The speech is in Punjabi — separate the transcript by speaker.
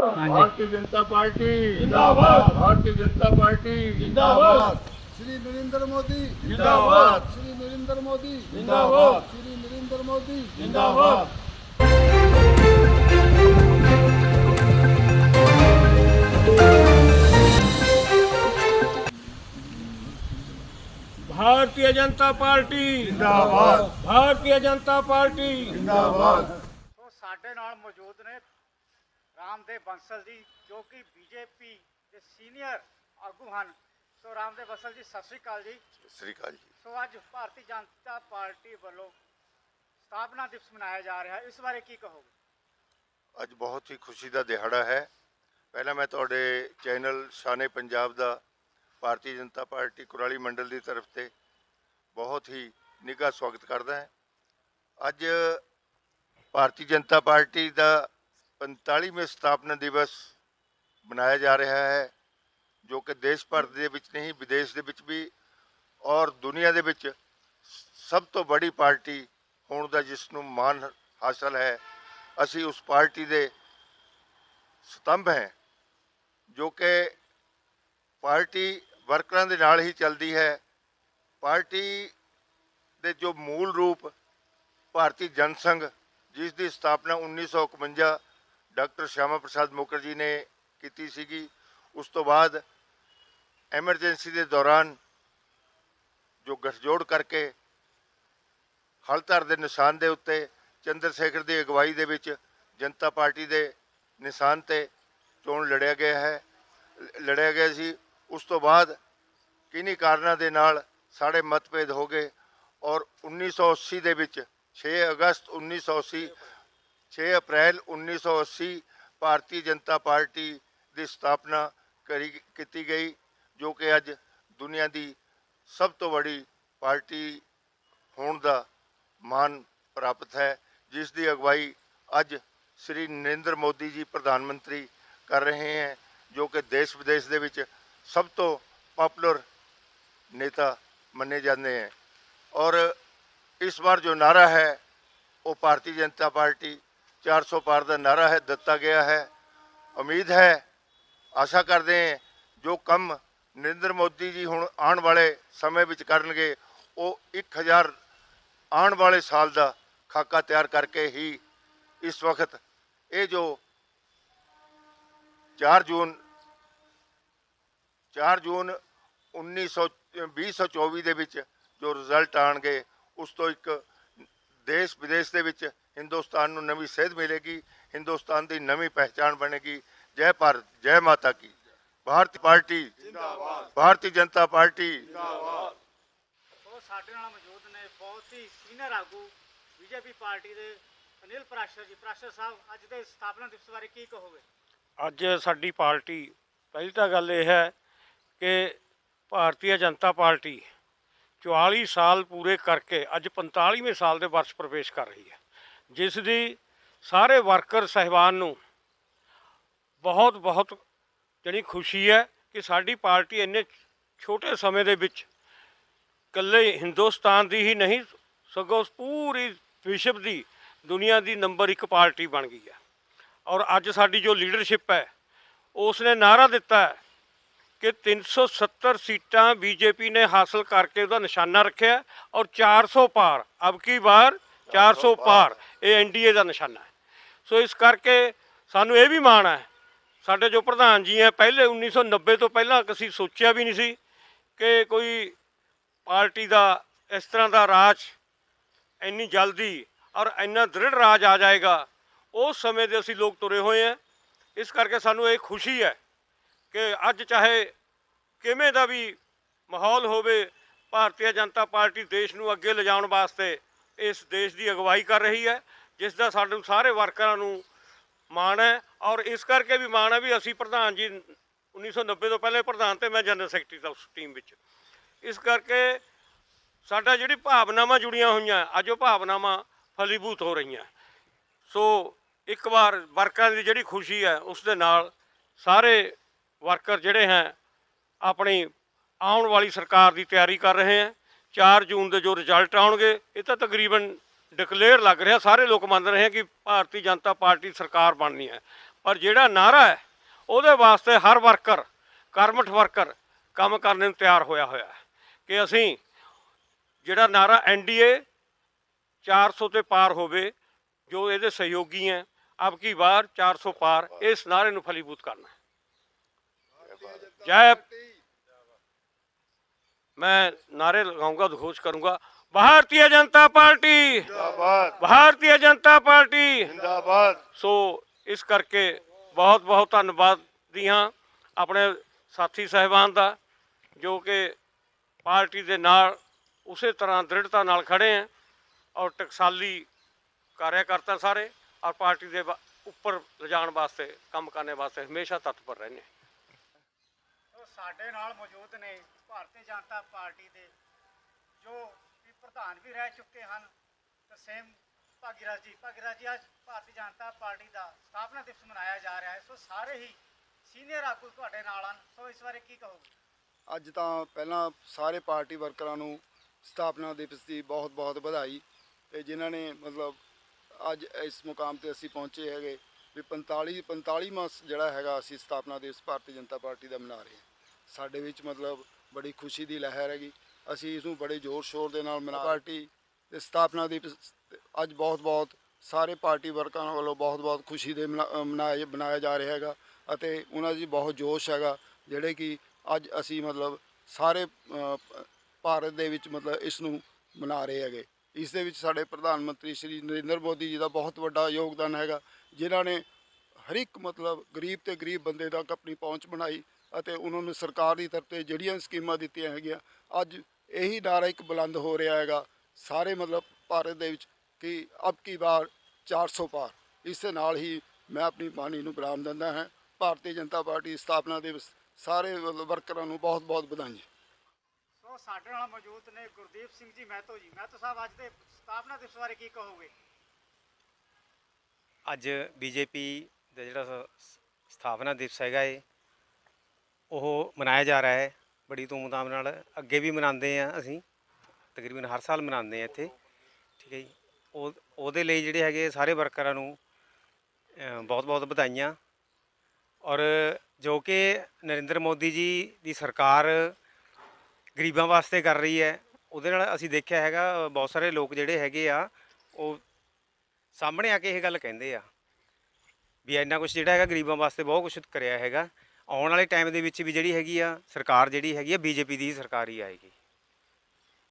Speaker 1: भारतीय जनता पार्टी जिंदाबाद भारतीय जनता पार्टी जिंदाबाद
Speaker 2: श्री नरेंद्र मोदी
Speaker 1: जिंदाबाद
Speaker 2: श्री नरेंद्र मोदी
Speaker 1: जिंदाबाद
Speaker 2: श्री नरेंद्र मोदी
Speaker 1: जिंदाबाद भारतीय जनता पार्टी जिंदाबाद भारतीय जनता पार्टी जिंदाबाद
Speaker 3: ਸੋ ਸਾਡੇ ਨਾਲ ਮੌਜੂਦ ਨੇ ਰਾਮਦੇਵ ਬੰਸਲ ਜੀ ਜੋ ਕਿ ਬੀਜੇਪੀ ਦੇ ਸੀਨੀਅਰ ਆਗੂ ਹਨ। ਸੋ ਰਾਮਦੇਵ ਬੰਸਲ ਜੀ ਸਤਿ ਸ਼੍ਰੀ ਅਕਾਲ ਜੀ।
Speaker 4: ਸਤਿ ਸ੍ਰੀ ਅਕਾਲ ਜੀ।
Speaker 3: ਸੋ ਅੱਜ ਭਾਰਤੀ ਜਨਤਾ ਪਾਰਟੀ ਵੱਲੋਂ ਸਥਾਪਨਾ ਦਿਵਸ ਮਨਾਇਆ ਜਾ ਰਿਹਾ ਹੈ। ਇਸ ਬਾਰੇ ਕੀ ਕਹੋਗੇ?
Speaker 4: ਅੱਜ ਬਹੁਤ ਹੀ ਖੁਸ਼ੀ ਦਾ ਦਿਹਾੜਾ ਹੈ। ਪਹਿਲਾਂ ਮੈਂ ਤੁਹਾਡੇ ਚੈਨਲ ਸ਼ਾਨੇ ਪੰਜਾਬ ਦਾ ਭਾਰਤੀ ਜਨਤਾ ਪਾਰਟੀ ਕੁਰਾਲੀ ਮੰਡਲ ਦੀ ਤਰਫ ਤੇ ਬਹੁਤ ਹੀ ਨਿੱਘਾ ਸਵਾਗਤ ਕਰਦਾ ਹਾਂ। ਅੱਜ ਭਾਰਤੀ ਜਨਤਾ ਪਾਰਟੀ ਦਾ 45ਵੇਂ ਸਥਾਪਨਾ ਦਿਵਸ ਮਨਾਇਆ ਜਾ ਰਿਹਾ ਹੈ, ਜੋ ਕਿ ਦੇਸ਼ ਭਰ ਦੇ ਵਿੱਚ ਨਹੀਂ, ਵਿਦੇਸ਼ ਦੇ ਵਿੱਚ ਵੀ ਔਰ ਦੁਨੀਆ ਦੇ ਵਿੱਚ ਸਭ ਤੋਂ ਬੜੀ ਪਾਰਟੀ ਹੋਣ ਦਾ ਜਿਸ ਨੂੰ ਮਾਣ ਹਾਸਲ ਹੈ, ਅਸੀਂ ਉਸ ਪਾਰਟੀ ਦੇ ਸਤੰਭ ਹੈ, ਜੋ ਕਿ ਪਾਰਟੀ ਵਰਕਰਾਂ ਦੇ ਨਾਲ ਹੀ ਚੱਲਦੀ ਹੈ। ਪਾਰਟੀ ਦੇ ਜੋ ਮੂਲ ਰੂਪ ਭਾਰਤੀ ਜਨਸੰਘ ਜਿਸ ਦੀ ਸਥਾਪਨਾ 1951 ਡਾਕਟਰ ਸ਼ਿਆਮਾ ਪ੍ਰਸਾਦ ਮੁਖਰਜੀ ਨੇ ਕੀਤੀ ਸੀਗੀ। ਉਸ ਤੋਂ ਬਾਅਦ ਐਮਰਜੈਂਸੀ ਦੇ ਦੌਰਾਨ ਜੋ ਗਠਜੋੜ ਕਰਕੇ ਹਲਧਰ ਦੇ ਨਿਸ਼ਾਨ ਦੇ ਉੱਤੇ ਚੰਦਰ ਸ਼ੇਖਰ ਦੀ ਅਗਵਾਈ ਦੇ ਵਿੱਚ ਜਨਤਾ ਪਾਰਟੀ ਦੇ ਨਿਸ਼ਾਨ ਤੇ ਚੋਣ ਲੜਿਆ ਗਿਆ ਹੈ, ਲੜਿਆ ਗਿਆ ਸੀ। ਉਸ ਤੋਂ ਬਾਅਦ ਕਿੰਨੀ ਕਾਰਨਾਂ ਦੇ ਨਾਲ ਸਾਡੇ ਮਤਭੇਦ ਹੋ ਗਏ ਔਰ 1980 ਦੇ ਵਿੱਚ 6 ਅਗਸਤ 1980 6 ਅਪ੍ਰੈਲ 1980 ਭਾਰਤੀ ਜਨਤਾ ਪਾਰਟੀ ਦੀ ਸਥਾਪਨਾ ਕਰੀ ਕੀਤੀ ਗਈ, ਜੋ ਕਿ ਅੱਜ ਦੁਨੀਆ ਦੀ ਸਭ ਤੋਂ ਵੱਡੀ ਪਾਰਟੀ ਹੋਣ ਦਾ ਮਾਨ ਪ੍ਰਾਪਤ ਹੈ, ਜਿਸ ਦੀ ਅਗਵਾਈ ਅੱਜ ਸ੍ਰੀ ਨਰਿੰਦਰ ਮੋਦੀ ਜੀ ਪ੍ਰਧਾਨ ਮੰਤਰੀ ਕਰ ਰਹੇ ਹਨ ਜੋ ਕਿ ਦੇਸ਼ ਵਿਦੇਸ਼ ਦੇ ਵਿੱਚ ਸਭ ਤੋਂ ਪਪੂਲਰ ਨੇਤਾ ਮੰਨੇ ਜਾਂਦੇ ਹਨ ਔਰ ਇਸ ਵਾਰ ਜੋ ਨਾਰਾ ਹੈ, ਉਹ ਭਾਰਤੀ ਜਨਤਾ ਪਾਰਟੀ 400 ਪਾਰ ਦਾ ਨਾਰਾ ਹੈ, ਦਿੱਤਾ ਗਿਆ ਹੈ। ਉਮੀਦ ਹੈ, ਆਸ਼ਾ ਕਰਦੇ ਹਾਂ, ਜੋ ਕੰਮ ਨਰਿੰਦਰ ਮੋਦੀ ਜੀ ਹੁਣ ਆਉਣ ਵਾਲੇ ਸਮੇਂ ਵਿੱਚ ਕਰਨਗੇ, ਉਹ 1000 ਆਉਣ ਵਾਲੇ ਸਾਲ ਦਾ ਖਾਕਾ ਤਿਆਰ ਕਰਕੇ ਹੀ ਇਸ ਵਕਤ ਇਹ ਜੋ 4 ਜੂਨ 4 ਜੂਨ 1900 2024 ਦੇ ਵਿੱਚ ਜੋ ਰਿਜ਼ਲਟ ਆਣਗੇ ਉਸ ਤੋਂ ਇੱਕ ਦੇਸ਼ ਵਿਦੇਸ਼ ਦੇ ਵਿੱਚ ਹਿੰਦੁਸਤਾਨ ਨੂੰ ਨਵੀਂ ਸੇਧ ਮਿਲੇਗੀ ਹਿੰਦੁਸਤਾਨ ਦੀ ਨਵੀਂ ਪਹਿਚਾਣ ਬਣੇਗੀ। ਜੈ ਭਾਰਤ ਜੈ ਮਾਤਾ ਕੀ। ਭਾਰਤੀ ਪਾਰਟੀ ਜਿੰਦਾਬਾਦ ਭਾਰਤੀ ਜਨਤਾ ਪਾਰਟੀ।
Speaker 3: ਸੋ ਸਾਡੇ ਨਾਲ ਮੌਜੂਦ ਨੇ ਬਹੁਤ ਹੀ ਸੀਨੀਅਰ ਆਗੂ ਬੀਜੇਪੀ ਪਾਰਟੀ ਦੇ ਅਨਿਲ ਪ੍ਰਾਸ਼ਰ ਜੀ। ਪ੍ਰਾਸ਼ਰ ਸਾਹਿਬ ਅੱਜ ਦੇ ਸਥਾਪਨਾ ਦਿਵਸ ਬਾਰੇ ਕੀ ਕਹੋਗੇ?
Speaker 5: ਅੱਜ ਸਾਡੀ ਪਾਰਟੀ ਪਹਿਲੀ ਤਾਂ ਗੱਲ ਇਹ ਹੈ ਕਿ ਭਾਰਤੀ ਜਨਤਾ ਪਾਰਟੀ 44 ਸਾਲ ਪੂਰੇ ਕਰਕੇ ਅੱਜ 45ਵੇਂ ਸਾਲ ਦੇ ਵਰਸ਼ ਪ੍ਰਵੇਸ਼ ਕਰ ਰਹੀ ਹੈ। ਜਿਸ ਦੀ ਸਾਰੇ ਵਰਕਰ ਸਹਿਬਾਨ ਨੂੰ ਬਹੁਤ ਬਹੁਤ ਜਿਹੜੀ ਖੁਸ਼ੀ ਹੈ ਕਿ ਸਾਡੀ ਪਾਰਟੀ ਇੰਨੇ ਛੋਟੇ ਸਮੇਂ ਦੇ ਵਿੱਚ ਇਕੱਲੇ ਹਿੰਦੁਸਤਾਨ ਦੀ ਹੀ ਨਹੀਂ, ਸਗੋਂ ਪੂਰੀ ਵਿਸ਼ਵ ਦੀ, ਦੁਨੀਆ ਦੀ ਨੰਬਰ 1 ਪਾਰਟੀ ਬਣ ਗਈ ਹੈ। ਔਰ ਅੱਜ ਸਾਡੀ ਜੋ ਲੀਡਰਸ਼ਿਪ ਹੈ ਉਸ ਨੇ ਨਾਰਾ ਦਿੱਤਾ ਹੈ ਕਿ 370 ਸੀਟਾਂ ਬੀਜੇਪੀ ਨੇ ਹਾਸਲ ਕਰਕੇ ਉਹਦਾ ਨਿਸ਼ਾਨਾ ਰੱਖਿਆ ਹੈ ਔਰ 400 ਪਾਰ, ਅਬ ਕੀ ਵਾਰ? 400 ਪਾਰ। ਇਹ ਐਨਡੀਏ ਦਾ ਨਿਸ਼ਾਨਾ ਹੈ। ਸੋ ਇਸ ਕਰਕੇ ਸਾਨੂੰ ਇਹ ਵੀ ਮਾਣ ਹੈ, ਸਾਡੇ ਜੋ ਪ੍ਰਧਾਨ ਜੀ ਹੈ, ਪਹਿਲੇ 1990 ਤੋਂ ਪਹਿਲਾਂ ਅਸੀਂ ਸੋਚਿਆ ਵੀ ਨਹੀਂ ਸੀ ਕਿ ਕੋਈ ਪਾਰਟੀ ਦਾ ਇਸ ਤਰ੍ਹਾਂ ਦਾ ਰਾਜ ਇੰਨੀ ਜਲਦੀ ਔਰ ਇੰਨਾ ਦ੍ਰਿੜ ਰਾਜ ਆ ਜਾਏਗਾ, ਉਸ ਸਮੇਂ ਦੇ ਅਸੀਂ ਲੋਕ ਤੁਰੇ ਹੋਏ ਆ ਇਸ ਕਰਕੇ ਸਾਨੂੰ ਇਹ ਖੁਸ਼ੀ ਹੈ ਕਿ ਅੱਜ ਚਾਹੇ ਕਿਵੇਂ ਦਾ ਵੀ ਮਾਹੌਲ ਹੋਵੇ, ਭਾਰਤੀ ਜਨਤਾ ਪਾਰਟੀ ਦੇਸ਼ ਨੂੰ ਅੱਗੇ ਲਿਜਾਉਣ ਵਾਸਤੇ ਇਸ ਦੇਸ਼ ਦੀ ਅਗਵਾਈ ਕਰ ਰਹੀ ਹੈ, ਜਿਸ ਦਾ ਸਾਨੂੰ ਸਾਰੇ ਵਰਕਰਾਂ ਨੂੰ ਮਾਣ ਹੈ ਔਰ ਇਸ ਕਰਕੇ ਵੀ ਮਾਣ ਹੈ ਵੀ ਅਸੀਂ ਪ੍ਰਧਾਨ ਜੀ 1990 ਤੋਂ ਪਹਿਲੇ ਪ੍ਰਧਾਨ ਤੇ ਮੈਂ ਜਨਰਲ ਸੈਕਟਰੀ ਦਾ ਉਸ ਟੀਮ ਵਿੱਚ। ਇਸ ਕਰਕੇ ਸਾਡਾ ਜਿਹੜੀ ਭਾਵਨਾਵਾਂ ਜੁੜੀਆਂ ਹੋਈਆਂ, ਅੱਜ ਉਹ ਭਾਵਨਾਵਾਂ ਫਲੀਭੂਤ ਹੋ ਰਹੀਆਂ। ਸੋ ਇੱਕ ਵਾਰ ਵਰਕਰਾਂ ਦੀ ਜਿਹੜੀ ਖੁਸ਼ੀ ਹੈ, ਉਸ ਦੇ ਨਾਲ ਸਾਰੇ ਵਰਕਰ ਜਿਹੜੇ ਹੈ, ਆਪਣੀ ਆਉਣ ਵਾਲੀ ਸਰਕਾਰ ਦੀ ਤਿਆਰੀ ਕਰ ਰਹੇ ਹੈ। 4 ਜੂਨ ਦੇ ਜੋ ਰਿਜ਼ਲਟ ਆਉਣਗੇ ਇਹ ਤਾਂ ਤਕਰੀਬਨ ਡਿਕਲੇਅਰ ਲੱਗ ਰਿਹਾ ਸਾਰੇ ਲੋਕ ਮੰਨ ਰਹੇ ਹੈ ਕਿ ਭਾਰਤੀ ਜਨਤਾ ਪਾਰਟੀ ਸਰਕਾਰ ਬਣਨੀ ਹੈ। ਔਰ ਜਿਹੜਾ ਨਾਰਾ ਹੈ ਉਹਦੇ ਵਾਸਤੇ ਹਰ ਵਰਕਰ ਕਰਮਠ ਵਰਕਰ ਕੰਮ ਕਰਨ ਨੂੰ ਤਿਆਰ ਹੋਇਆ ਹੋਇਆ ਹੈ ਕਿ ਅਸੀਂ ਜਿਹੜਾ ਨਾਰਾ ਐਨਡੀਏ 400 ਤੇ ਪਾਰ ਹੋਵੇ ਜੋ ਇਹਦੇ ਸਹਿਯੋਗੀ ਹੈ ਅਬ ਕੀ ਵਾਰ 400 ਪਾਰ ਇਸ ਨਾਰੇ ਨੂੰ ਫਲੀਭੂਤ ਕਰਨਾ ਹੈ। ਜੈ मैं नारे लगाऊंगा घोष करूंगा भारतीय जनता पार्टी
Speaker 4: ਜਿੰਦਾਬਾਦ
Speaker 5: भारतीय जनता पार्टी
Speaker 4: ਜਿੰਦਾਬਾਦ
Speaker 5: ਸੋ ਇਸ ਕਰਕੇ ਬਹੁਤ ਬਹੁਤ ਧੰਨਵਾਦ ਦੀਆਂ ਆਪਣੇ ਸਾਥੀ ਸਹਿਬਾਨ ਦਾ ਜੋ ਕਿ ਪਾਰਟੀ ਦੇ ਨਾਲ ਉਸੇ ਤਰ੍ਹਾਂ ਦ੍ਰਿੜਤਾ ਨਾਲ ਖੜੇ ਹੈ ਔਰ ਟਕਸਾਲੀ ਕਾਰਿਆਕਰਤਾ ਸਾਰੇ ਔਰ ਪਾਰਟੀ ਦੇ ਵਾ- ਉੱਪਰ ਲਿਜਾਣ ਵਾਸਤੇ ਕੰਮ ਕਰਨੇ ਵਾਸਤੇ ਹਮੇਸ਼ਾ ਤਤਪਰ ਰਹਿੰਦੇ
Speaker 3: ਸੋ ਸਾਡੇ ਨਾਲ ਮੌਜੂਦ ਨੇ ਭਾਰਤੀ ਜਨਤਾ ਪਾਰਟੀ ਦੇ ਜੋ ਕਿ ਪ੍ਰਧਾਨ ਵੀ ਰਹਿ ਚੁੱਕੇ ਹਨ, ਤਰਸੇਮ ਭਾਗੀਰਾਜ ਜੀ। ਭਾਗੀਰਾਜ ਜੀ, ਅੱਜ ਭਾਰਤੀ ਜਨਤਾ ਪਾਰਟੀ ਦਾ ਸਥਾਪਨਾ ਦਿਵਸ ਮਨਾਇਆ ਜਾ ਰਿਹਾ ਹੈ। ਸੋ ਸਾਰੇ ਹੀ ਸੀਨੀਅਰ ਆਗੂ ਤੁਹਾਡੇ ਨਾਲ ਹਨ। ਸੋ ਇਸ ਬਾਰੇ ਕੀ ਕਹੋਗੇ?
Speaker 2: ਅੱਜ ਤਾਂ ਪਹਿਲਾਂ ਸਾਰੇ ਪਾਰਟੀ ਵਰਕਰਾਂ ਨੂੰ ਸਥਾਪਨਾ ਦਿਵਸ ਦੀ ਬਹੁਤ ਬਹੁਤ ਵਧਾਈ ਤੇ ਜਿਨ੍ਹਾਂ ਨੇ ਮਤਲਬ ਅੱਜ ਇਸ ਮੁਕਾਮ ਤੇ ਅਸੀਂ ਪਹੁੰਚੇ ਹੈਗੇ ਵੀ 45 45ਵਾਂ ਜਿਹੜਾ ਹੈਗਾ ਅਸੀਂ ਸਥਾਪਨਾ ਦਿਵਸ ਭਾਰਤੀ ਜਨਤਾ ਪਾਰਟੀ ਦਾ ਮਨਾ ਰਹੇ ਹਾਂ। ਸਾਡੇ ਵਿੱਚ ਮਤਲਬ ਬੜੀ ਖੁਸ਼ੀ ਦੀ ਲਹਿਰ ਹੈਗੀ। ਅਸੀਂ ਇਸ ਨੂੰ ਬੜੇ ਜ਼ੋਰ ਸ਼ੋਰ ਦੇ ਨਾਲ ਮਨਾ ਪਾਰਟੀ ਦੇ ਸਥਾਪਨਾ ਦੀ ਅੱਜ ਬਹੁਤ ਬਹੁਤ ਸਾਰੇ ਪਾਰਟੀ ਵਰਕਰਾਂ ਵੱਲੋਂ ਬਹੁਤ ਬਹੁਤ ਖੁਸ਼ੀ ਦੇ ਮਨਾ- ਅ, ਮਨਾਇਆ ਬਣਾਇਆ ਜਾ ਰਿਹਾ ਹੈਗਾ ਅਤੇ ਉਹਨਾਂ ਦੀ ਬਹੁਤ ਜੋਸ਼ ਹੈਗਾ ਜਿਹੜੇ ਕਿ ਅੱਜ ਅਸੀਂ ਮਤਲਬ ਸਾਰੇ ਭਾਰਤ ਦੇ ਵਿੱਚ ਮਤਲਬ ਇਸ ਨੂੰ ਮਨਾ ਰਹੇ ਹੈਗੇ। ਇਸ ਦੇ ਵਿੱਚ ਸਾਡੇ ਪ੍ਰਧਾਨ ਮੰਤਰੀ ਸ਼੍ਰੀ ਨਰਿੰਦਰ ਮੋਦੀ ਜੀ ਦਾ ਬਹੁਤ ਵੱਡਾ ਯੋਗਦਾਨ ਹੈਗਾ ਜਿਨ੍ਹਾਂ ਨੇ ਹਰ ਇੱਕ ਮਤਲਬ ਗਰੀਬ ਤੇ ਗਰੀਬ ਬੰਦੇ ਤੱਕ ਆਪਣੀ ਪਹੁੰਚ ਬਣਾਈ ਅਤੇ ਉਹਨਾਂ ਨੂੰ ਸਰਕਾਰ ਦੀ ਤਰਫ ਤੇ ਜਿਹੜੀਆਂ ਸਕੀਮਾਂ ਦਿੱਤੀਆਂ ਹੈਗੀਆਂ ਅੱਜ ਇਹੀ ਨਾਰਾ ਇੱਕ ਬੁਲੰਦ ਹੋ ਰਿਹਾ ਹੈਗਾ ਸਾਰੇ ਮਤਲਬ ਭਾਰਤ ਦੇ ਵਿੱਚ ਕਿ ਅਬ ਕੀ ਵਾਰ 400 ਪਾਰ। ਇਸ ਦੇ ਨਾਲ ਹੀ ਮੈਂ ਆਪਣੀ ਬਾਣੀ ਨੂੰ ਵਿਰਾਮ ਦਿੰਦਾ ਹਾਂ। ਭਾਰਤੀ ਜਨਤਾ ਪਾਰਟੀ ਸਥਾਪਨਾ ਦਿਵਸ ਸਾਰੇ ਮਤਲਬ ਵਰਕਰਾਂ ਨੂੰ ਬਹੁਤ ਬਹੁਤ ਵਧਾਈਆਂ।
Speaker 3: ਸੋ ਸਾਡੇ ਨਾਲ ਮੌਜੂਦ ਨੇ ਗੁਰਦੀਪ ਸਿੰਘ ਜੀ ਮਹਿਤੋ ਜੀ। ਮਹਿਤੋ ਸਾਹਿਬ ਅੱਜ ਦੇ ਸਥਾਪਨਾ ਦਿਵਸ ਬਾਰੇ ਕੀ ਕਹੋਗੇ?
Speaker 6: ਅੱਜ ਬੀਜੇਪੀ ਦਾ ਜਿਹੜਾ ਸਥਾਪਨਾ ਦਿਵਸ ਹੈਗਾ ਏ ਉਹ ਮਨਾਇਆ ਜਾ ਰਿਹਾ ਹੈ। ਬੜੀ ਧੂਮਧਾਮ ਨਾਲ ਅੱਗੇ ਵੀ ਮਨਾਉਂਦੇ ਆ ਅਸੀਂ। ਤਕਰੀਬਨ ਹਰ ਸਾਲ ਮਨਾਉਂਦੇ ਆ ਇੱਥੇ। ਠੀਕ ਹੈ ਜੀ। ਉਹ, ਉਹਦੇ ਲਈ ਜਿਹੜੇ ਹੈਗੇ ਸਾਰੇ ਵਰਕਰਾਂ ਨੂੰ ਬਹੁਤ ਬਹੁਤ ਵਧਾਈਆਂ। ਔਰ ਜੋ ਕਿ ਨਰਿੰਦਰ ਮੋਦੀ ਜੀ ਦੀ ਸਰਕਾਰ ਗਰੀਬਾਂ ਵਾਸਤੇ ਕਰ ਰਹੀ ਹੈ, ਉਹਦੇ ਨਾਲ ਅਸੀਂ ਦੇਖਿਆ ਹੈਗਾ, ਬਹੁਤ ਸਾਰੇ ਲੋਕ ਜਿਹੜੇ ਹੈਗੇ ਆ, ਉਹ ਸਾਹਮਣੇ ਆ ਕੇ ਇਹ ਗੱਲ ਕਹਿੰਦੇ ਆ, ਵੀ ਇੰਨਾ ਕੁਝ ਜਿਹੜਾ ਹੈਗਾ ਗਰੀਬਾਂ ਵਾਸਤੇ ਬਹੁਤ ਕੁਝ ਕਰਿਆ ਹੈਗਾ। ਆਉਣ ਵਾਲੇ ਟਾਈਮ ਦੇ ਵਿੱਚ ਵੀ ਜਿਹੜੀ ਹੈਗੀ ਆ ਸਰਕਾਰ ਜਿਹੜੀ ਹੈਗੀ ਆ, ਬੀਜੇਪੀ ਦੀ ਹੀ ਸਰਕਾਰ ਹੀ ਆਏਗੀ।